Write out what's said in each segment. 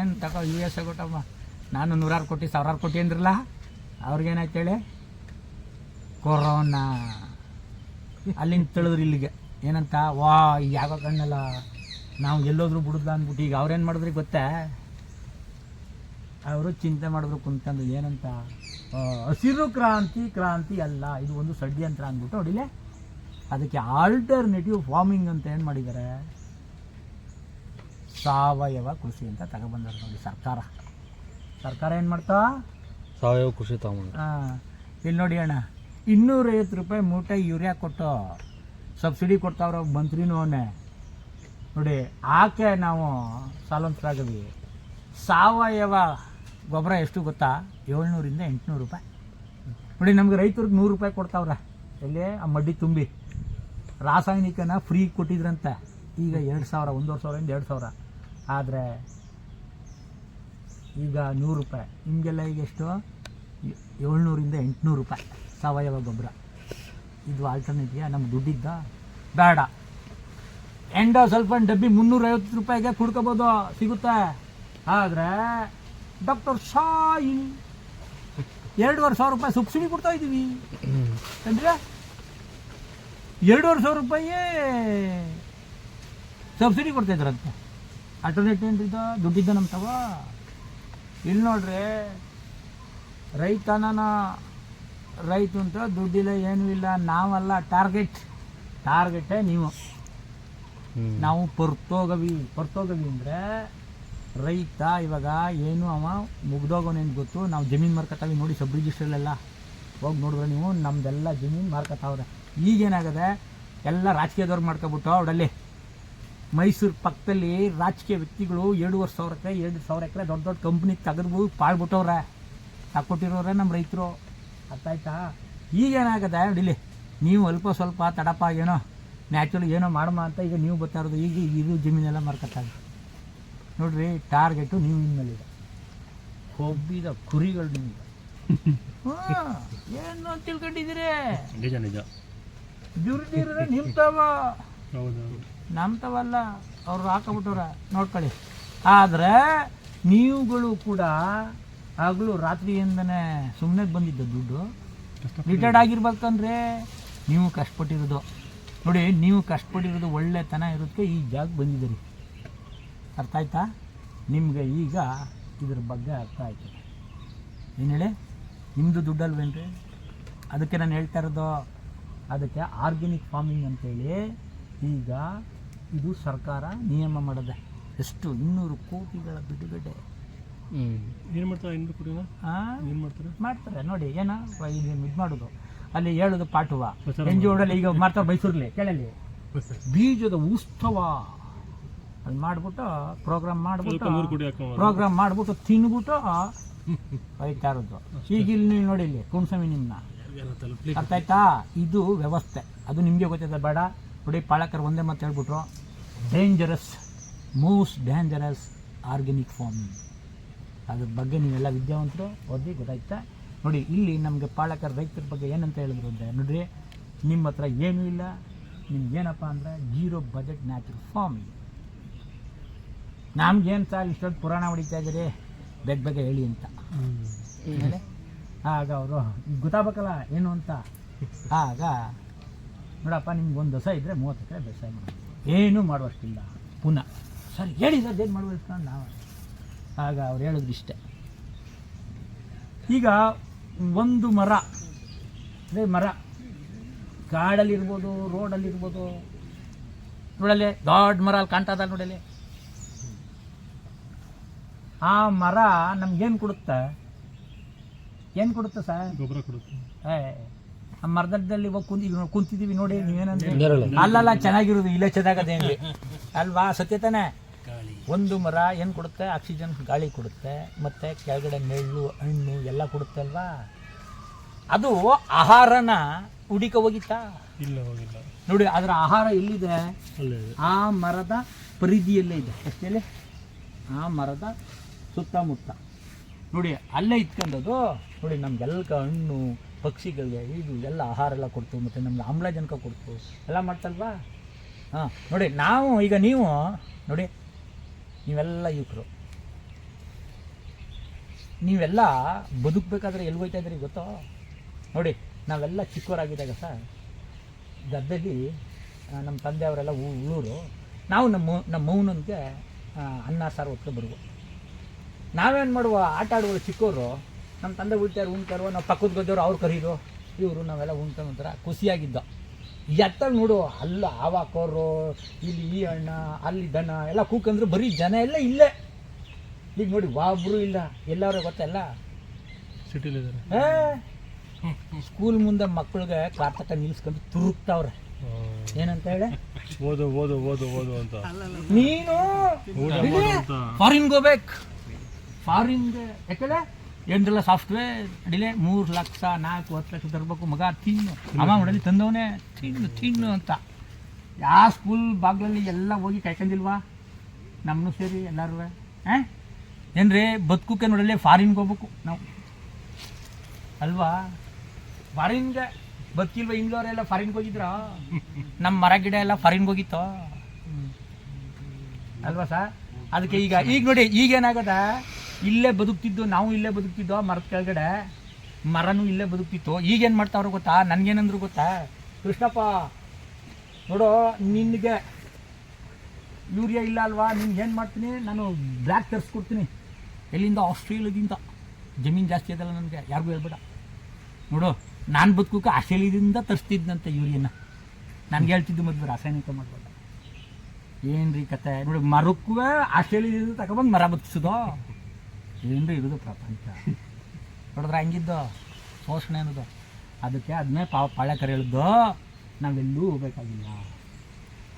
ಏನು ತಗೋ U S ಕೊಟ್ಟಮ್ಮ ನಾನು ನೂರಾರು ಕೋಟಿ, ಸಾವಿರಾರು ಕೋಟಿ ಅಂದ್ರಲ್ಲ, ಅವ್ರಿಗೇನಾಯ್ತು ಹೇಳಿ? ಕೊರೋನಾ. ಅಲ್ಲಿಂದ ತಿಳಿದ್ರು ಇಲ್ಲಿಗೆ. ಏನಂತ, ವಾ, ಈಗ ಯಾವ ಕಣ್ಣಲ್ಲ ನಾವು ಎಲ್ಲೋದ್ರು ಬಿಡುದ್ಲ ಅಂದ್ಬಿಟ್ಟು, ಈಗ ಅವ್ರೇನು ಮಾಡಿದ್ರಿ ಗೊತ್ತಾ? ಅವರು ಚಿಂತೆ ಮಾಡಿದ್ರು ಕುಂತಂದು ಏನಂತ ಹಸಿರು ಕ್ರಾಂತಿ ಕ್ರಾಂತಿ ಅಲ್ಲ, ಇದು ಒಂದು ಷಡ್ಯಂತ್ರ ಅಂದ್ಬಿಟ್ಟು ನೋಡಿಲೆ? ಅದಕ್ಕೆ ಆಲ್ಟರ್ನೇಟಿವ್ ಫಾರ್ಮಿಂಗ್ ಅಂತ ಏನು ಮಾಡಿದ್ದಾರೆ ಸಾವಯವ ಕೃಷಿ ಅಂತ ತಗೊಬಂದಾರೆ ನೋಡಿ ಸರ್ಕಾರ. ಸರ್ಕಾರ ಏನು ಮಾಡ್ತಾ? ಸಾವಯವ ಕೃಷಿ ತಗೊಂಡು ಹಾಂ. ಇಲ್ಲಿ ನೋಡಿ ಅಣ್ಣ ಇನ್ನೂರೈವತ್ತು ರೂಪಾಯಿ ಮೂಟೆ ಯೂರಿಯಾ ಕೊಟ್ಟು ಸಬ್ಸಿಡಿ ಕೊಡ್ತಾವ್ರ ಮಂತ್ರಿನೂ ಅವನೇ. ನೋಡಿ ಆಕೆ ನಾವು ಸಾಲಂತರಾಗಿದ್ವಿ ಸಾವಯವ ಗೊಬ್ಬರ ಎಷ್ಟು ಗೊತ್ತಾ? ಏಳ್ನೂರಿಂದ ಎಂಟುನೂರು ರೂಪಾಯಿ. ನೋಡಿ ನಮ್ಗೆ ರೈತರಿಗೆ ನೂರು ರೂಪಾಯಿ ಕೊಡ್ತಾವ್ರ. ಎಲ್ಲಿ? ಆ ಮಡ್ಡಿ ತುಂಬಿ. ರಾಸಾಯನಿಕನ ಫ್ರೀ ಕೊಟ್ಟಿದ್ರಂತೆ. ಈಗ ಎರಡು ಸಾವಿರ ಒಂದೂವರೆ ಸಾವಿರದಿಂದ ಎರಡು ಸಾವಿರ. ಆದರೆ ಈಗ ನೂರು ರೂಪಾಯಿ. ನಿಮಗೆಲ್ಲ ಈಗ ಎಷ್ಟು? ಏಳ್ನೂರಿಂದ ಎಂಟುನೂರು ರೂಪಾಯಿ ಸಾವಯವ ಗೊಬ್ಬರ. ಇದು ಆಲ್ಟರ್ನೇಟಿವ್ ನಮ್ಗೆ ದುಡ್ಡಿದ್ದ ಬೇಡ. ಎಂಡೋ ಸ್ವಲ್ಪ ಡಬ್ಬಿ ಮುನ್ನೂರೈವತ್ತು ರೂಪಾಯಿಗೆ ಕುಡ್ಕೋಬೋದು ಸಿಗುತ್ತೆ. ಆದರೆ ಡಾಕ್ಟರ್ ಶಾಯಿ ಎರಡೂವರೆ ಸಾವಿರ ರೂಪಾಯಿ ಸಬ್ಸಿಡಿ ಕೊಡ್ತಾ ಇದ್ದೀವಿ ಅಂದರೆ ಎರಡೂವರೆ ಸಾವಿರ ರೂಪಾಯಿ ಸಬ್ಸಿಡಿ ಕೊಡ್ತಾ ಇದ್ರಂತೆ ಏನು ಏನ್ರಿದ ದುಡ್ಡಿದ್ದ ನಮ್ಮ ತವ. ಇಲ್ಲಿ ನೋಡ್ರಿ ರೈತನ ರೈತ ಅಂತ ದುಡ್ಡಿಲ್ಲ ಏನೂ ಇಲ್ಲ. ನಾವಲ್ಲ ಟಾರ್ಗೆಟ್. ಟಾರ್ಗೆಟೇ ನೀವು. ನಾವು ಪರ್ತೋಗವಿ. ಪರ್ತೋಗವಿ ಅಂದರೆ ರೈತ ಇವಾಗ ಏನು ಅವ ಮುಗ್ದೋಗೋನೇನು ಗೊತ್ತು. ನಾವು ಜಮೀನು ಮಾರ್ಕತ್ತಾವಿ ನೋಡಿ ಸಬ್ ರಿಜಿಸ್ಟ್ರಲ್ಲೆಲ್ಲ. ಹೋಗಿ ನೋಡಿದ್ರೆ ನೀವು ನಮ್ದೆಲ್ಲ ಜಮೀನು ಮಾರ್ಕತ್ತಾವ್ರೆ ಈಗೇನಾಗದೆ ಎಲ್ಲ ರಾಜಕೀಯದವ್ರು ಮಾಡ್ಕೊಬಿಟ್ಟು ಅವರಲ್ಲಿ ಮೈಸೂರು ಪಕ್ಕದಲ್ಲಿ ರಾಜಕೀಯ ವ್ಯಕ್ತಿಗಳು ಎರಡೂವರೆ ಸಾವಿರ ಎಕರೆ ಎರಡು ಸಾವಿರ ಎಕರೆ ದೊಡ್ಡ ದೊಡ್ಡ ಕಂಪ್ನಿ ತೆಗೆದು ಪಾಳ್ಬಿಟ್ಟವ್ರೆ ತಕ್ಕೊಟ್ಟಿರೋರೆ ನಮ್ಮ ರೈತರು. ಅರ್ಥ ಆಯ್ತಾ? ಈಗೇನಾಗದೆ ನೋಡಿಲಿ ನೀವು ಅಲ್ಪ ಸ್ವಲ್ಪ ತಡಪ ಏನೋ ನ್ಯಾಚುರಲ್ ಏನೋ ಮಾಡಮ್ಮ ಅಂತ ಈಗ ನೀವು ಬರ್ತಾ ಇರೋದು ಈಗ ಇದು ಜಮೀನೆಲ್ಲ ಮಾರ್ಕತ್ತಾಗ ನೋಡ್ರಿ ಟಾರ್ಗೆಟು ನೀವು ಇನ್ಮೇಲಿದೆ ಕೊಬ್ಬಿದ ಕುರಿಗಳು ನಿಮಗೆ. ಹಾಂ ಏನು ಅಂತ ತಿಳ್ಕೊಂಡಿದ್ದೀರಿ? ನಿಜ ನಿಜ. ದುರ್ದಿರ ನಿಂತಾವ. ಹೌದು ನಮ್ತವಲ್ಲ ಅವ್ರು ಹಾಕಬಿಟ್ಟವ್ರ, ನೋಡ್ಕೊಳ್ಳಿ. ಆದರೆ, ನೀವುಗಳು ಕೂಡ ಆಗಲೂ ರಾತ್ರಿಯಿಂದನೇ ಸುಮ್ಮನೆ ಬಂದಿದ್ದ ದುಡ್ಡು. ರಿಟೈರ್ಡ್ ಆಗಿರ್ಬೇಕಂದ್ರೆ ನೀವು ಕಷ್ಟಪಟ್ಟಿರೋದು. ನೋಡಿ, ನೀವು ಕಷ್ಟಪಟ್ಟಿರೋದು ಒಳ್ಳೆತನ ಇರುತ್ತೆ ಈ ಜಾಗ ಬಂದಿದ್ದೀರಿ. ಅರ್ಥ ಆಯ್ತಾ? ನಿಮಗೆ ಈಗ ಇದ್ರ ಬಗ್ಗೆ ಅರ್ಥ ಆಯ್ತು. ಏನು ಹೇಳಿ ನಿಮ್ಮದು ದುಡ್ಡಲ್ವೇನ್ರಿ? ಅದಕ್ಕೆ ನಾನು ಹೇಳ್ತಾ ಇರೋದು, ಅದಕ್ಕೆ ಆರ್ಗ್ಯಾನಿಕ್ ಫಾರ್ಮಿಂಗ್ ಅಂತೇಳಿ ಈಗ ಇದು ಸರ್ಕಾರ ನಿಯಮ ಮಾಡಿದೆ ಎಷ್ಟು ಇನ್ನೂರು ಕೋಟಿಗಳ ಬಿಡುಗಡೆ. ಏನು ಮಾಡ್ತಾರೆ ಏನು ಮಾಡ್ತಾರೆ? ಮಾಡ್ತಾರೆ. ನೋಡಿ ಏನ ಇದು ಮಾಡುದು. ಮಾಡೋದು ಅಲ್ಲಿ ಹೇಳೋದು ಪಾಟುವ ಎನ್ ಜಿ ಓಡಲ್ಲಿ ಈಗ ಮಾಡ್ತಾರೆ ಮೈಸೂರಲ್ಲಿ ಕೇಳಲಿ ಬೀಜದ ಉತ್ಸವ. ಅಲ್ಲಿ ಮಾಡ್ಬಿಟ್ಟು ಪ್ರೋಗ್ರಾಮ್ ಮಾಡ್ಬಿಟ್ಟು ಪ್ರೋಗ್ರಾಮ್ ಮಾಡ್ಬಿಟ್ಟು ತಿನ್ಬಿಟ್ಟು ಹೋಯ್ತಾ ಇರೋದು ಈಗ ಇಲ್ಲಿ ನೀವು ನೋಡಿ ಇಲ್ಲಿ ಕುಣ್ಸಮಿ ನಿಮ್ಮನ್ನ ಅರ್ಥ ಆಯ್ತಾ? ಇದು ವ್ಯವಸ್ಥೆ. ಅದು ನಿಮಗೆ ಗೊತ್ತಿದೆ ಬೇಡ. ನೋಡಿ ಪಾಳಕರು ಒಂದೇ ಮಾತು ಹೇಳ್ಬಿಟ್ರು dangerous most dangerous organic farming ಅದ್ರ ಬಗ್ಗೆ ನೀವೆಲ್ಲ ವಿದ್ಯಾವಂತರು ಓದಿ ಗೊತ್ತಾಯ್ತಾ? ನೋಡಿ ಇಲ್ಲಿ ನಮಗೆ ಪಾಳಕರ ರೈತರ ಬಗ್ಗೆ ಏನಂತ ಹೇಳಿದ್ರು ಅಂದರೆ ನೋಡಿರಿ ನಿಮ್ಮ ಹತ್ರ ಏನೂ ಇಲ್ಲ ನಿಮ್ಗೆ ಏನಪ್ಪ ಅಂದರೆ ಜೀರೋ ಬಜೆಟ್ ನ್ಯಾಚುರಲ್ ಫಾರ್ಮಿಂಗ್ ನಮ್ಗೇನು ಸರ್ ಇಷ್ಟೊಂದು ಪುರಾಣ ಹೊಡಿತಾ ಇದ್ದೀರಿ? ಬೇಗ ಬೇಗ ಹೇಳಿ ಅಂತ. ಆಗ ಅವರು ಗೊತ್ತಾಗಬೇಕಲ್ಲ ಏನು ಅಂತ? ಆಗ ನೋಡಪ್ಪ ನಿಮ್ಗೆ ಒಂದು ದಸ ಇದ್ದರೆ ಮೂವತ್ತು ಎಕರೆ ಬೇಸಾಯ ಮಾಡಿ ಏನೂ ಮಾಡುವಷ್ಟಿಲ್ಲ. ಪುನಃ. ಸರಿ ಹೇಳಿ ಸರ್ ಏನು ಮಾಡುವಷ್ಟು ನಾವು. ಆಗ ಅವ್ರು ಹೇಳಿದ್ರು ಇಷ್ಟೆ. ಈಗ ಒಂದು ಮರ ಅದೇ ಮರ ಕಾಡಲ್ಲಿರ್ಬೋದು ರೋಡಲ್ಲಿರ್ಬೋದು. ನೋಡಲೆ ದೊಡ್ಡ ಮರ ಅಲ್ಲಿ ಕಾಣ್ತದ ನೋಡಲೆ. ಆ ಮರ ನಮ್ಗೇನು ಕೊಡುತ್ತೆ? ಏನು ಕೊಡುತ್ತೆ ಸರ್? ಗೊಬ್ಬರ ಕೊಡುತ್ತೆ. ಏ ಮರದಲ್ಲಿ ಹೋಗಿ ಕುಂತಿದೀವಿ ಕುಂತಿದ್ದೀವಿ ನೋಡಿ ನೀವೇನಂದ್ರೆ. ಅಲ್ಲಲ್ಲ ಚೆನ್ನಾಗಿರೋದು ಇಲ್ಲೇ ಚೆನ್ನಾಗದೇನ್ರಿ ಅಲ್ವಾ? ಸತ್ಯ ತಾನೆ? ಒಂದು ಮರ ಏನು ಕೊಡುತ್ತೆ? ಆಕ್ಸಿಜನ್ ಗಾಳಿ ಕೊಡುತ್ತೆ ಮತ್ತೆ ಕೆಳಗಡೆ ನೆಳ್ಳು ಹಣ್ಣು ಎಲ್ಲ ಕೊಡುತ್ತೆ ಅಲ್ವಾ? ಅದು ಆಹಾರನ ಹುಡಿಕ ಹೋಗಿತ್ತಾ? ಇಲ್ಲ ಹೋಗಿಲ್ಲ. ನೋಡಿ ಅದರ ಆಹಾರ ಎಲ್ಲಿದೆ? ಆ ಮರದ ಪರಿಧಿಯಲ್ಲೇ ಇದೆ. ಅಷ್ಟೇ ಆ ಮರದ ಸುತ್ತಮುತ್ತ. ನೋಡಿ ಅಲ್ಲೇ ಇತ್ಕೊಂಡದು ನೋಡಿ ನಮ್ಗೆಲ್ಲ ಹಣ್ಣು ಪಕ್ಷಿಗಳಿಗೆ ಇದು ಎಲ್ಲ ಆಹಾರ ಎಲ್ಲ ಕೊಡ್ತು, ಮತ್ತು ನಮ್ಗೆ ಆಮ್ಲಜನಕ ಕೊಡ್ತು, ಎಲ್ಲ ಮಾಡ್ತಲ್ವಾ? ಹಾಂ, ನೋಡಿ, ನಾವು ಈಗ ನೀವು, ನೋಡಿ, ನೀವೆಲ್ಲ ಯುವಕರು. ನೀವೆಲ್ಲ ಬದುಕಬೇಕಾದ್ರೆ ಎಲ್ಲಿ ಹೋಯ್ತಾ ಇದ್ರಿ ಗೊತ್ತೋ? ನೋಡಿ, ನಾವೆಲ್ಲ ಚಿಕ್ಕವರಾಗಿದ್ದಾಗ ಸರ್, ಗದ್ದೆಲಿ ನಮ್ಮ ತಂದೆಯವರೆಲ್ಲ ಉಳೂರು ನಾವು ನಮ್ಮ ನಮ್ಮ ಮೌನಂಗೆ ಅನ್ನ, ಸಾರು ಹೊತ್ತು ಬರುವ ನಾವೇನು ಮಾಡುವ? ಆಟ ಆಡುವ ಚಿಕ್ಕವರು ನಮ್ಮ ತಂದೆ ಉಳ್ತಾರು ಉಣ್ತಾರೋ ನಾವು ಪಕ್ಕದ ಗೊತ್ತವ್ರು ಅವ್ರು ಕರೀರು ಇವರು ನಾವೆಲ್ಲ ಉಣ್ಕೊಂಡು ಒಂಥರ ಖುಷಿಯಾಗಿದ್ದ. ಎತ್ತಾಗ ನೋಡು ಅಲ್ಲ ಆವಾಕೋರು ಇಲ್ಲಿ ಈ ಅಣ್ಣ ಅಲ್ಲಿ ದನ ಎಲ್ಲ ಕೂಕಂದ್ರೆ ಬರೀ ಜನ ಎಲ್ಲ ಇಲ್ಲೇ. ಈಗ ನೋಡಿ ಒಬ್ಬರು ಇಲ್ಲ ಎಲ್ಲರೂ ಗೊತ್ತಲ್ಲ? ಸಿಟಿಲಿದ್ದಾರೆ ಸ್ಕೂಲ್ ಮುಂದೆ ಮಕ್ಕಳಿಗೆ ಕಾರ್ತಕ ನಿಲ್ಸ್ಕೊಂಡು ತುರುಕ್ತಾವ್ರೆ. ಏನಂತ ಹೇಳಿ? ಓದು ಓದು ಓದು ಓದು ಅಂತ. ನೀನು? ಫಾರಿನ್ ಗೋಬೇಕು ಫಾರಿನ್ ಫಾರಿನ್ಗೆ ಹೋಗ್ಬೇಕು. ಫಾರಿನ್ಗೆ ಯಾಕಂದ್ರೆ ಏನ್ರಲ್ಲ ಸಾಫ್ಟ್ವೇರ್ ಅಡಿಲೆ ಮೂರು ಲಕ್ಷ ನಾಲ್ಕು ಹತ್ತು ಲಕ್ಷ ತರಬೇಕು ಮಗ ತಿನ್ನು ಅಮ್ಮ ಮಾಡಲಿ ತಂದವನೇ ತಿನ್ನು ತಿನ್ನು ಅಂತ. ಯಾವ ಸ್ಕೂಲ್ ಬಾಗ್ಲಲ್ಲಿ ಎಲ್ಲ ಹೋಗಿ ಕಾಯ್ಕೊಂಡಿಲ್ವಾ? ನಮ್ಮನ್ನು ಸೇರಿ ಎಲ್ಲರೂ. ಹಾಂ? ಏನ್ರಿ ಬದುಕುಕ್ಕೆ ನೋಡಲಿ ಫಾರಿನ್ಗೆ ಹೋಗ್ಬೇಕು ನಾವು. ಅಲ್ವಾ? ಫಾರಿನ್ಗೆ ಬದುಕಿಲ್ವ ಇಂಗ್ಲವರೆಲ್ಲ ಫಾರಿನ್ಗೆ ಹೋಗಿದ್ರ? ನಮ್ಮ ಮರ ಗಿಡ ಎಲ್ಲ ಫಾರಿನ್ಗೆ ಹೋಗಿತ್ತು? ಅಲ್ವಾ ಸರ್? ಅದಕ್ಕೆ ಈಗ ಈಗ ನೋಡಿ ಈಗೇನಾಗದ ಇಲ್ಲೇ ಬದುಕ್ತಿದ್ದು, ನಾವು ಇಲ್ಲೇ ಬದುಕ್ತಿದ್ದೋ ಮರದ ಕೆಳಗಡೆ ಮರನೂ ಇಲ್ಲೇ ಬದುಕ್ತಿತ್ತು. ಈಗೇನು ಮಾಡ್ತಾವ್ರು ಗೊತ್ತಾ? ನನಗೇನಂದ್ರು ಗೊತ್ತಾ? ಕೃಷ್ಣಪ್ಪ, ನೋಡು, ನಿನಗೆ ಯೂರಿಯಾ ಇಲ್ಲ ಅಲ್ವಾ? ಏನು ಮಾಡ್ತೀನಿ? ನಾನು ಬ್ಲ್ಯಾಕ್ ತರಿಸ್ಕೊಡ್ತೀನಿ ಎಲ್ಲಿಂದ? ಆಸ್ಟ್ರೇಲಿಯಾದಿಂದ. ಜಮೀನು ಜಾಸ್ತಿ ಅದಲ್ಲ ನನಗೆ. ಯಾರಿಗೂ ಹೇಳ್ಬೇಡ. ನೋಡು, ನಾನು ಬದುಕೋಕೆ ಆಸ್ಟ್ರೇಲಿಯಾದಿಂದ ತರಿಸ್ತಿದ್ದಂತೆ ಯೂರಿಯನ್ನ ನನಗೆ ಹೇಳ್ತಿದ್ದು ಮದುವೆ ರಾಸಾಯನಿಕ ಮಾಡಬೇಡ. ರೀ ಕತೆ? ನೋಡಿ, ಮರಕ್ಕೂ ಆಸ್ಟ್ರೇಲಿಯಾದಿಂದ ತಗೊಬಂದು ಮರ ಬದುಕಿಸೋದು? ಏನ್ರಿ ಇರೋದು ಪ್ರಪಂಚ? ನೋಡಿದ್ರೆ ಹಂಗಿದ್ದು ಶೋಷಣೆ ಅನ್ನೋದು. ಅದಕ್ಕೆ ಅದನ್ನೇ ಪಾ ಪಾಳ್ಯಕರ್ ಹೇಳಿದ್ದು ನಾವೆಲ್ಲೂ ಹೋಗ್ಬೇಕಾಗಿಲ್ಲ.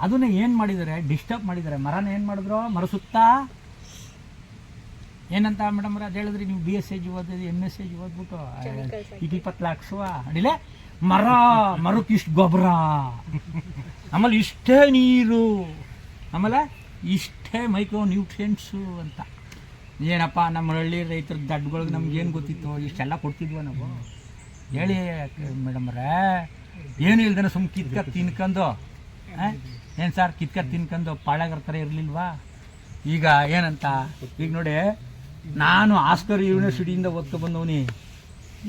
ಅದನ್ನ ಏನು ಮಾಡಿದ್ದಾರೆ ಡಿಸ್ಟರ್ಬ್ ಮಾಡಿದ್ದಾರೆ ಮರನ ಏನು ಮಾಡಿದ್ರು? ಮರ ಸುತ್ತ? ಏನಂತ ಮೇಡಮ್ ಅದು ಹೇಳಿದ್ರಿ ನೀವು ಬಿ ಎಸ್ ಎಜ್ ಓದಿದ್ರಿ ಎಂ ಎಸ್ ಎಜ್ ಓದ್ಬಿಟ್ಟು ಈಗ ಇಪ್ಪತ್ತು ಲಕ್ಷ ಅಡಿಲೆ ಮರ ಮರಕ್ಕೆ ಇಷ್ಟು ಗೊಬ್ಬರ. ಆಮೇಲೆ ಇಷ್ಟೇ ನೀರು. ಆಮೇಲೆ ಇಷ್ಟೇ ಮೈಕ್ರೋ ನ್ಯೂಟ್ರಿಯೆಂಟ್ಸು ಅಂತ. ಏನಪ್ಪ ನಮ್ಮ ಹಳ್ಳಿ ರೈತರ ದಡ್ಗಳಿಗೆ ನಮ್ಗೇನು ಗೊತ್ತಿತ್ತು, ಇಷ್ಟೆಲ್ಲ ಕೊಡ್ತಿದ್ವ ನಾವು. ಹೇಳಿ ಮೇಡಮ್ರೇ, ಏನು ಇಲ್ದನ ಸುಮ್ ಕಿತ್ಕ ತಿನ್ಕೊಂಡು ಏನು ಸರ್ ಕಿತ್ಕ ತಿನ್ಕೊಂಡು ಪಾಳ್ಯಾಗರ ಥರ ಇರಲಿಲ್ವಾ? ಈಗ ಏನಂತ, ಈಗ ನೋಡಿ, ನಾನು ಆಸ್ಕರ್ ಯೂನಿವರ್ಸಿಟಿಯಿಂದ ಓದ್ಕೊ ಬಂದವನಿ.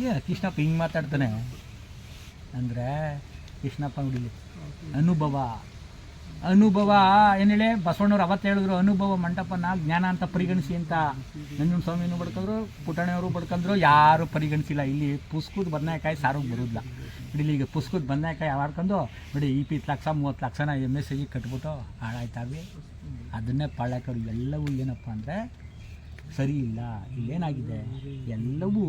ಏ, ಕೃಷ್ಣಪ್ಪ ಹಿಂಗೆ ಮಾತಾಡ್ತಾನೆ. ಅಂದರೆ, ಕೃಷ್ಣಪ್ಪ ನೋಡಿ, ಅನುಭವ. ಅನುಭವ, ಏನು ಹೇಳಿ, ಬಸವಣ್ಣವ್ರು ಅವತ್ತು ಹೇಳಿದ್ರು, ಅನುಭವ ಮಂಟಪನ ಜ್ಞಾನ ಅಂತ ಪರಿಗಣಿಸಿ ಅಂತ ನಂಜನ ಸ್ವಾಮಿನೂ ಬಡ್ಕೊಂಡ್ರು ಪುಟಾಣಿಯವರು ಬಡ್ಕಂದ್ರು, ಯಾರು ಪರಿಗಣಿಸಿಲ್ಲ. ಇಲ್ಲಿ ಪುಸ್ಕದ ಬದನೆಕಾಯಿ ಸಾರಿಗೆ ಬರೋದಿಲ್ಲ. ಇಲ್ಲಿ ಈಗ ಪುಸ್ಕದ ಬದನೆಕಾಯಿ ಆಡ್ಕೊಂಡು ನೋಡಿ ಇಪ್ಪತ್ತು ಲಕ್ಷ, ಮೂವತ್ತು ಲಕ್ಷನ ಎಂ ಎಸ್ ಸಿ ಕಟ್ಬಿಟ್ಟು ಹಾಳಾಯ್ತಾವೆ ಅದನ್ನೇ ಪಾಳ್ಯಕರು. ಎಲ್ಲವೂ ಏನಪ್ಪ ಅಂದರೆ ಸರಿ ಇಲ್ಲ. ಇಲ್ಲೇನಾಗಿದೆ? ಎಲ್ಲವೂ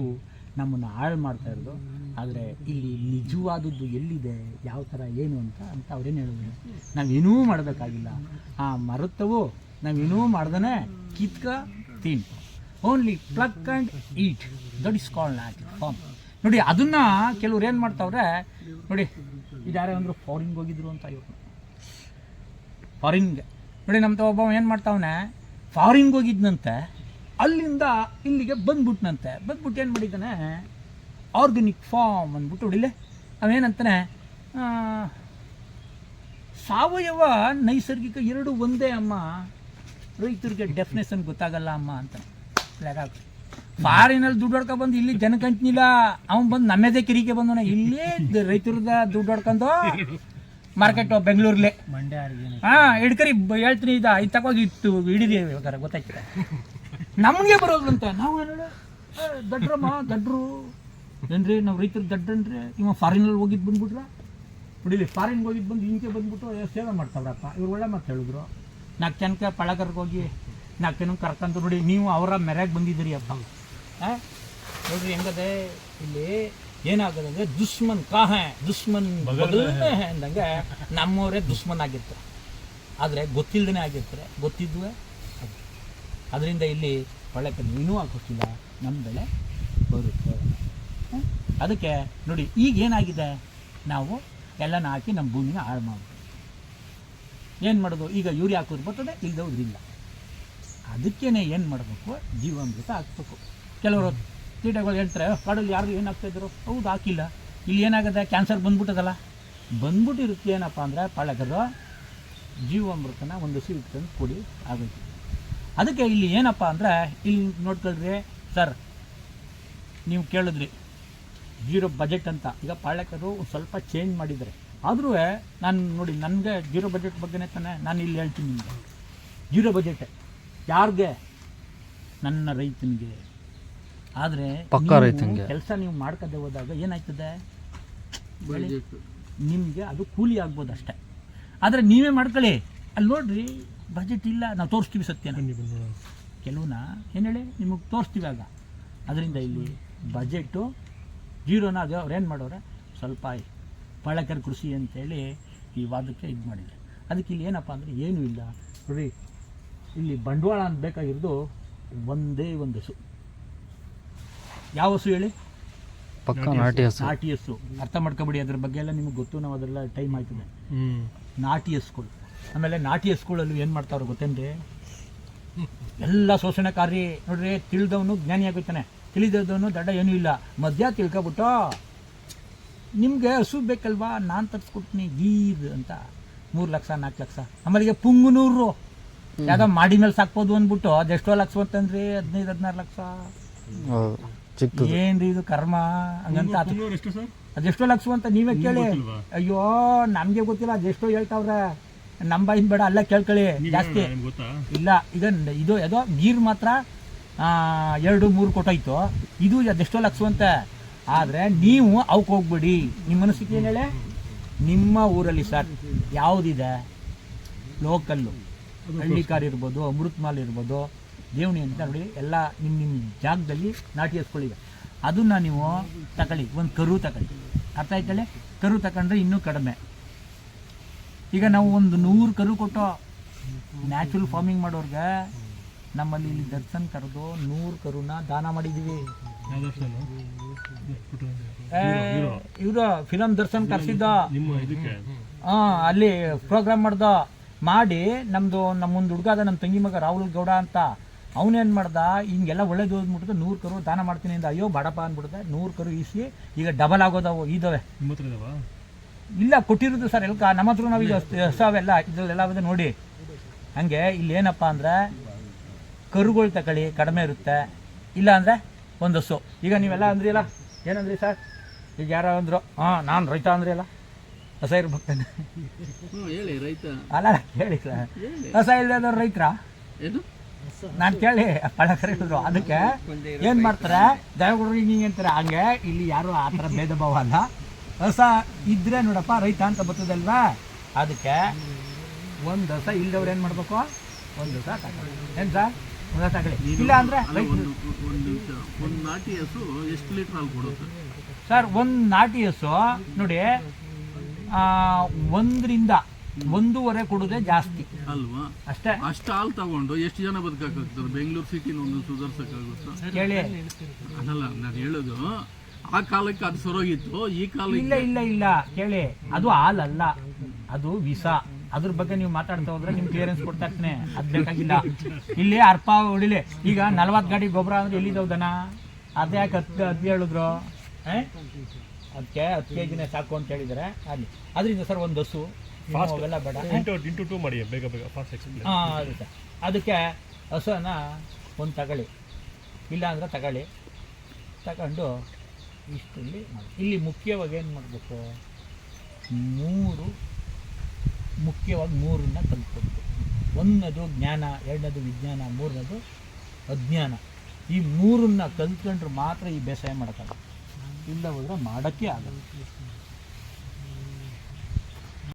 ನಮ್ಮನ್ನು ಹಾಳು ಮಾಡ್ತಾ ಇರೋದು. ಆದರೆ ಇಲ್ಲಿ ನಿಜವಾದದ್ದು ಎಲ್ಲಿದೆ? ಯಾವ ಥರ ಏನು ಅಂತ ಅಂತ ಅವ್ರೇನು ಹೇಳಿದ್ರು. ನಾವೇನೂ ಮಾಡಬೇಕಾಗಿಲ್ಲ. ಆ ಮರುತ್ತವು ನಾವೇನೂ ಮಾಡ್ದೇ ಕಿತ್ಕ, ತಿನ್. Only pluck and eat that is call ನ್ಯಾಚ್ farm ನೋಡಿ, ಅದನ್ನು ಕೆಲವ್ರು ಏನು ಮಾಡ್ತಾವ್ರೆ, ನೋಡಿ ಇದಾರೆ ಅಂದರು ಫಾರಿನ್ಗೆ ಹೋಗಿದ್ರು ಅಂತ ಇವರು. ಫಾರಿನ್ಗೆ ನೋಡಿ ನಮ್ಮ ಒಬ್ಬ ಏನು ಮಾಡ್ತಾವನೆ ಫಾರಿನ್ಗೆ ಹೋಗಿದ್ನಂತೆ. ಅಲ್ಲಿಂದ ಇಲ್ಲಿಗೆ ಬಂದ್ಬಿಟ್ನಂತೆ. ಬಂದ್ಬಿಟ್ಟು ಏನು ಮಾಡಿದ್ದಾನೆ? ಆರ್ಗ್ಯಾನಿಕ್ ಫಾರ್ಮ್ ಅಂದ್ಬಿಟ್ಟು ಹೊಡಿಲೆ ಅವೇನಂತಾನೆ ಸಾವಯವ ನೈಸರ್ಗಿಕ ಎರಡು ಒಂದೇ ಅಮ್ಮ. ರೈತರಿಗೆ ಡೆಫಿನೇಷನ್ ಗೊತ್ತಾಗಲ್ಲ ಅಮ್ಮ ಅಂತ. ಫಾರಿನಲ್ಲಿ ದುಡ್ಡು ಹೊಡ್ಕೊ ಬಂದು ಇಲ್ಲಿ ಜನ ಕಂಟ್ನಿಲ್ಲ ಅವ್ನು ಬಂದು ನಮ್ಮದೇ ಕಿರಿಕೆ ಬಂದವನ. ಇಲ್ಲೇ ರೈತರದ ದುಡ್ಡು ಹೊಡ್ಕೊಂಡು ಮಾರ್ಕೆಟ್ ಬೆಂಗಳೂರ್ಲೆ ಮಂಡ್ಯ ಹಾ ಹಿಡ್ಕರಿ ಹೇಳ್ತೀನಿ ಇದ ಇದು ತಗೋಗಿ ಇತ್ತು ಹಿಡಿದಿ ಬೇಕಾರೆ ಗೊತ್ತಾಯ್ತದೆ. ನಮಗೆ ಬರೋದಂತ ನಾವು ಏನ ದಡ್ರಮ್ಮ ದಡ್ರು. ಏನ್ರಿ ನಾವು ರೈತರು ದಡ್ಡನ್ರಿ ಇವ ಫಾರಿನಲ್ಲಿ ಹೋಗಿದ್ದು ಬಂದ್ಬಿಟ್ರ? ಬಿಡಿಲಿ ಫಾರಿನ್ಗೆ ಹೋಗಿದ್ದು ಬಂದು ಹಿಂಗೆ ಬಂದ್ಬಿಟ್ಟು ಸೇವೆ ಮಾಡ್ತಾವ್ರಪ್ಪ. ಇವ್ರು ಒಳ್ಳೆ ಮಾತು ಹೇಳಿದ್ರು. ನಾಲ್ಕು ಜನಕ್ಕೆ ಪಳಗರ್ಗೆ ಹೋಗಿ ನಾಲ್ಕು ಜನ ಕರ್ಕೊಂಡು ನೋಡಿ ನೀವು ಅವರ ಮೆರೆಗೆ ಬಂದಿದ್ದೀರಿ ಅಪ್ಪ ಹಾಂ ನೋಡ್ರಿ ಹೆಂಗದೆ ಇಲ್ಲಿ ಏನಾಗದಂದ್ರೆ ದುಶ್ಮನ್ ಕಾಹ ದುಶ್ಮನ್ ಅಂದಂಗೆ ನಮ್ಮವರೇ ದುಶ್ಮನ್ ಆಗಿರ್ತಾರೆ. ಆದರೆ ಗೊತ್ತಿಲ್ಲದೇ ಆಗಿರ್ತಾರೆ. ಗೊತ್ತಿದ್ವೇ ಅದರಿಂದ ಇಲ್ಲಿ ಒಳ್ಳೆ ಏನೂ ಆಗೋಕ್ಕಿಲ್ಲ. ನಮ್ಮ ಬೆಳೆ ಬರುತ್ತೆ. ಅದಕ್ಕೆ ನೋಡಿ, ಈಗ ಏನಾಗಿದೆ? ನಾವು ಎಲ್ಲನ ಹಾಕಿ ನಮ್ಮ ಭೂಮಿನ ಹಾಳು ಮಾಡ್ಬೋದು ಏನು ಮಾಡೋದು? ಈಗ ಯೂರಿಯಾ ಹಾಕೋದು ಬರ್ತದೆ ಇಲ್ಲದವ್ರಿಲ್ಲ ಅದಕ್ಕೇನೆ ಏನು ಮಾಡಬೇಕು? ಜೀವಾಮೃತ ಹಾಕ್ಬೇಕು. ಕೆಲವರು ಕೀಟಗಳು ಹೇಳ್ತಾರೆ ಕಾಡಲ್ಲಿ ಯಾರು ಏನು ಹಾಕ್ತಾಯಿದ್ರು ಹೌದು, ಹಾಕಿಲ್ಲ. ಇಲ್ಲಿ ಏನಾಗುತ್ತೆ ಕ್ಯಾನ್ಸರ್ ಬಂದ್ಬಿಟ್ಟದಲ್ಲ. ಬಂದ್ಬಿಟ್ಟಿರುತ್ತೆ ಏನಪ್ಪ ಅಂದರೆ ಪಾಳಕರು ಜೀವಾಮೃತನ ಒಂದು ಹಸಿ ಇಟ್ಕೊಂಡು ಕೊಡಿ, ಆಗೋಯ್ತು. ಅದಕ್ಕೆ ಇಲ್ಲಿ ಏನಪ್ಪ ಅಂದರೆ ಇಲ್ಲಿ ನೋಡ್ಕೊಳ್ರಿ ಸರ್ ನೀವು ಕೇಳಿದ್ರಿ ಜೀರೋ ಬಜೆಟ್ ಅಂತ. ಈಗ ಪಾಳ್ಯಕರು ಸ್ವಲ್ಪ ಚೇಂಜ್ ಮಾಡಿದ್ದಾರೆ. ಆದರೂ ನಾನು ನೋಡಿ ನನಗೆ ಜೀರೋ ಬಜೆಟ್ ಬಗ್ಗೆನೇ ತಾನೆ ನಾನು ಇಲ್ಲಿ ಹೇಳ್ತೀನಿ ನಿಮಗೆ. ಜೀರೋ ಬಜೆಟ್ ಯಾರಿಗೆ? ನನ್ನ ರೈತನಿಗೆ. ಆದರೆ ಪಕ್ಕಾ ರೈತನಿಗೆ. ಕೆಲಸ ನೀವು ಮಾಡ್ಕದೆ ಹೋದಾಗ ಏನಾಯ್ತದೆ? ನಿಮಗೆ ಅದು ಕೂಲಿ ಆಗ್ಬೋದು ಅಷ್ಟೇ ಆದರೆ ನೀವೇ ಮಾಡ್ಕೊಳ್ಳಿ. ಅಲ್ಲಿ ನೋಡ್ರಿ ಬಜೆಟ್ ಇಲ್ಲ ನಾವು ತೋರಿಸ್ತೀವಿ ಸತ್ಯ. ಕೆಲವನ್ನ ಏನು ಹೇಳಿ? ನಿಮಗೆ ತೋರಿಸ್ತೀವಿ ಆಗ. ಅದರಿಂದ ಇಲ್ಲಿ ಬಜೆಟು ಜೀರೋನ ಅದು ಅವ್ರು ಏನು ಮಾಡೋರೆ? ಸ್ವಲ್ಪ ಪಳಕರ್ ಕೃಷಿ ಅಂತೇಳಿ ಈ ವಾದಕ್ಕೆ ಇದು ಮಾಡಿದೆ ಅದಕ್ಕೆ ಇಲ್ಲಿ ಏನಪ್ಪ ಅಂದರೆ ಏನೂ ಇಲ್ಲ. ನೋಡಿ ಇಲ್ಲಿ ಬಂಡವಾಳ ಅಂತ ಬೇಕಾಗಿರೋದು ಒಂದೇ ಒಂದು ಹಸು ಯಾವ ಹಸು ಹೇಳಿ? ಪಕ್ಕ ನಾಟಿ ಹಸು ಅರ್ಥ ಮಾಡ್ಕೊಬಿಡಿ ಅದ್ರ ಬಗ್ಗೆ ಎಲ್ಲ ನಿಮಗೆ ಗೊತ್ತು ನಾವು ಅದರೆಲ್ಲ ಟೈಮ್ ಆಯ್ತದೆ. ನಾಟಿ ಹಸುಗಳು ಆಮೇಲೆ ನಾಟಿ ಹಸುಗಳಲ್ಲೂ ಏನು ಮಾಡ್ತಾವ್ರೆ ಗೊತ್ತೇನ್ರಿ? ಎಲ್ಲ ಶೋಷಣೆಕಾರಿ ನೋಡ್ರಿ ತಿಳಿದವನು ಜ್ಞಾನಿ ಆಗುತ್ತಾನೆ ತಿಳಿದವನು ದಡ್ಡ ಏನೂ ಇಲ್ಲ. ಮಧ್ಯ ತಿಳ್ಕೊಬಿಟ್ಟು ನಿಮಗೆ ಹಸು ಬೇಕಲ್ವಾ? ನಾನು ತರಿಸ್ಕೊಡ್ತೀನಿ ಗೀರ್ ಅಂತ. ಮೂರು ಲಕ್ಷ ನಾಲ್ಕು ಲಕ್ಷ. ಆಮೇಲೆ ಪುಂಗುನೂರು ಯಾವ್ದೋ ಮಾಡಿ ಮೇಲೆ ಸಾಕ್ಬೋದು ಅಂದ್ಬಿಟ್ಟು ಅದೆಷ್ಟೋ ಲಕ್ಷ ಅಂತಂದ್ರಿ ಹದಿನೈದು ಹದಿನಾರು ಲಕ್ಷ. ಏನ್ರಿ ಇದು ಕರ್ಮ? ಹಂಗಂತ ಅದೆಷ್ಟೋ ಲಕ್ಷ ಅಂತ ನೀವೇ ಕೇಳಿ. ಅಯ್ಯೋ ನಮಗೆ ಗೊತ್ತಿಲ್ಲ ಅದೆಷ್ಟೋ ಹೇಳ್ತಾವ್ರೆ. ಇನ್ ಬೇಡ ಅಲ್ಲ ಕೇಳ್ಕೊಳ್ಳಿ ಜಾಸ್ತಿ. ಇಲ್ಲ ಈಗ ಇದು ಯಾವುದೋ ನೀರು ಮಾತ್ರ ಆ, ಎರಡು ಮೂರು ಕೊಟ್ಟೋಯ್ತು ಇದು ಅದೆಷ್ಟೋ ಲಕ್ಷ ಅಂತ ಆದರೆ ನೀವು ಅವಕ್ಕೆ ಹೋಗ್ಬೇಡಿ. ನಿಮ್ಮ ಮನಸ್ಸಿಗೆ ಏನು ಹೇಳಿ? ನಿಮ್ಮ ಊರಲ್ಲಿ ಸರ್ ಯಾವುದಿದೆ? ಲೋಕಲ್ಲು. ಹಳ್ಳಿಕಾರ್ ಇರ್ಬೋದು ಅಮೃತ್ ಮಾಲ್ ಇರ್ಬೋದು ದೇವಣಿ ಅಂತ ನೋಡಿ ಎಲ್ಲ ನಿಮ್ಮ ನಿಮ್ಮ ಜಾಗದಲ್ಲಿ ನಾಟಿ ಹಚ್ಕೊಳ್ಳಿ ಅದನ್ನ ನೀವು ತಗೊಳ್ಳಿ ಒಂದು ಕರು ತಗೊಳ್ಳಿ. ಅರ್ಥ ಆಯ್ತಲ್ಲ? ಕರು ತಗೊಂಡ್ರೆ ಇನ್ನೂ ಕಡಿಮೆ. ಈಗ ನಾವು ಒಂದು ನೂರು ಕರು ಕೊಟ್ಟು ನ್ಯಾಚುರಲ್ ಫಾರ್ಮಿಂಗ್ ಮಾಡೋರ್ಗೆ ನಮ್ಮಲ್ಲಿ ಇಲ್ಲಿ ದರ್ಶನ್ ಕರೆದು ನೂರು ಕರುನ ದಾನ ಮಾಡಿದ್ದೀವಿ ಇವ್ರ ಫಿಲಮ್ ದರ್ಶನ್ ಕರೆಸಿದ್ದ? ಹಾ ಅಲ್ಲಿ ಪ್ರೋಗ್ರಾಮ್ ಮಾಡ್ದ. ಮಾಡಿ ನಮ್ಮದು ನಮ್ಮೊಂದು ಹುಡುಗ ಅದ ನಮ್ಮ ತಂಗಿ ಮಗ ರಾಹುಲ್ ಗೌಡ ಅಂತ. ಅವನೇನು ಮಾಡ್ದ? ಹಿಂಗೆಲ್ಲ ಒಳ್ಳೇದು ಓದ್ಬಿಟ್ಟು ನೂರು ಕರು ದಾನ ಮಾಡ್ತೀನಿ ಅಂದ. ಅಯ್ಯೋ ಬಾಡಪ್ಪ ಅಂದ್ಬಿಡ್ದೆ. ನೂರು ಕರು ಈಸಿ. ಈಗ ಡಬಲ್ ಆಗೋದವು ನಿಮ್ಮ ಇದಾವಾ ಇಲ್ಲ ಕೊಟ್ಟಿರೋದು ಸರ್ ಎಲ್ಕ ನಮ್ಮ ಹತ್ರ ನಾವು ಈಗ ಹೊಸವೆಲ್ಲ ಇದ್ರಲ್ಲೆಲ್ಲ ಬಂದು ನೋಡಿ. ಹಂಗೆ ಇಲ್ಲಿ ಏನಪ್ಪ ಅಂದರೆ ಕರುಗಳು ತಗೊಳ್ಳಿ ಕಡಿಮೆ ಇರುತ್ತೆ. ಇಲ್ಲ ಅಂದರೆ ಒಂದು ಹಸು ಈಗ ನೀವೆಲ್ಲ ಅಂದ್ರಿ ಅಲ್ಲ ಏನಂದ್ರಿ ಸರ್? ಈಗ ಯಾರೋ ಅಂದರು ಹಾಂ ನಾನು ರೈತ ಅಂದ್ರಿ ಅಲ್ಲ ಹೊಸ ಇರ್ಬೇಕಾನೆ ಹೇಳಿ ರೈತ. ಅಲ್ಲ ಹೇಳಿ ಸರ್. ಹೊಸ ಇಲ್ಲದ ರೈತರ? ನಾನು ಕೇಳಿ ಪಳಕರಿದ್ರು ಹೇಳಿದ್ರು. ಅದಕ್ಕೆ ಏನು ಮಾಡ್ತಾರೆ ದಯವಿಟ್ಟು ಹಿಂಗೆ ಹಿಂಗೆ ಅಂತಾರೆ. ಹಂಗೆ ಇಲ್ಲಿ ಯಾರು ಆ ಥರ ಭೇದ ಭಾವ ಅಲ್ಲ. ಹೊಸ ಇದ್ರೆ ನೋಡಪ್ಪ ರೈತ ಅಂತ ಬರ್ತದಲ್ವಾ? ಅದಕ್ಕೆ ಒಂದು ಹೊಸ ಇಲ್ದವ್ರು ಏನು ಮಾಡಬೇಕು? ಒಂದು ಹೊಸ ತಗೊಳ್ಳಿ. ಏನು ಸರ್? ಒಂದು ಹೊಸ ಇಲ್ಲ ಅಂದರೆ ಒಂದು ಒಂದು ನಿಮಿಷ ಒಂದು ನಾಟಿ ಹಸು ಎಷ್ಟು ಲೀಟರ್ ಹಾಲು ಕೊಡುತ್ತೆ? ಸರ್ ಒಂದು ನಾಟಿ ಹಸು ನೋಡಿ ಆ, ಒಂದರಿಂದ ಒಂದೂವರೆ ಕೊಡೋದೇ ಜಾಸ್ತಿ. ಅಲ್ವಾ? ಅಷ್ಟೇ. ಅಷ್ಟು ಹಾಲು ತಗೊಂಡು ಎಷ್ಟು ಜನ ಬದುಕಾಕ್ತಾರೆ ಬೆಂಗಳೂರು ಸಿಟಿನ ಒಂದು ಸುಧಾರ್ಸಕ್ಕಾಗುತ್ತಾ? ಕೇಳಿ. ಅದಲ್ಲ ನಾನು ಹೇಳೋದು ಆ ಕಾಲಕ್ಕೆ ಅದು ಸರೋಗಿತ್ತು ಈ ಕಾಲ ಇಲ್ಲ ಇಲ್ಲ ಇಲ್ಲ. ಕೇಳಿ ಅದು ಹಾಲಲ್ಲ. ಅದು ವಿಷ. ಅದ್ರ ಬಗ್ಗೆ ನೀವು ಮಾತಾಡ್ತಾ ಹೋದ್ರೆ ನಿಮ್ ಕ್ಲಿಯರೆನ್ಸ್ ಕೊಡ್ತಾ ಇರ್ತೀನಿ ಅದ್ ಬೇಕಾಗಿಲ್ಲ. ಇಲ್ಲಿ ಅರ್ಪ ಹೊಡಿಲಿ. ಈಗ ನಲ್ವತ್ತು ಗಾಡಿ ಗೊಬ್ಬರ ಅಂದ್ರೆ ಎಲ್ಲಿದ್ದಾವ್ದನ ಅದೇ ಯಾಕೆ ಹತ್ತು ಹದ್ ಹೇಳಿದ್ರು? ಅದಕ್ಕೆ ಹತ್ತು ಕೆ ಜಿನೇ ಸಾಕು ಅಂತ ಹೇಳಿದ್ರೆ ಅಲ್ಲಿ. ಅದರಿಂದ ಸರ್ ಒಂದು ಹಸು. ಫಾಸ್ಟ್ ಅವೆಲ್ಲ ಬೇಡ. ಇಂಟು ಇಂಟು ಟೂ ಮಾಡಿ ಬೇಗ ಬೇಗ ಫಾಸ್ಟ್ ಎಕ್ಸ್ಪ್ಲೇನ್ ಹಾಂ ಅದು ಸರ್. ಅದಕ್ಕೆ ಹಸುವನ್ನ ಒಂದು ತಗೊಳ್ಳಿ. ಇಲ್ಲ ಅಂದ್ರೆ ತಗೊಳ್ಳಿ. ತಗೊಂಡು ಇಷ್ಟಲ್ಲಿ ಇಲ್ಲಿ ಮುಖ್ಯವಾಗಿ ಏನು ಮಾಡಬೇಕು? ಮೂರು, ಮುಖ್ಯವಾಗಿ ಮೂರನ್ನ ಕಲ್ತ್ಕೊಬೇಕು ಒಂದನದು ಜ್ಞಾನ, ಎರಡನೇದು ವಿಜ್ಞಾನ, ಮೂರನೇದು ಅಜ್ಞಾನ. ಈ ಮೂರನ್ನ ಕಲ್ತ್ಕೊಂಡ್ರೆ ಮಾತ್ರ ಈ ಬೇಸಾಯ ಮಾಡೋಕ್ಕಾಗ ಇಲ್ಲ ಹೋದ್ರೆ ಮಾಡೋಕ್ಕೆ ಆಗಲ್ಲ.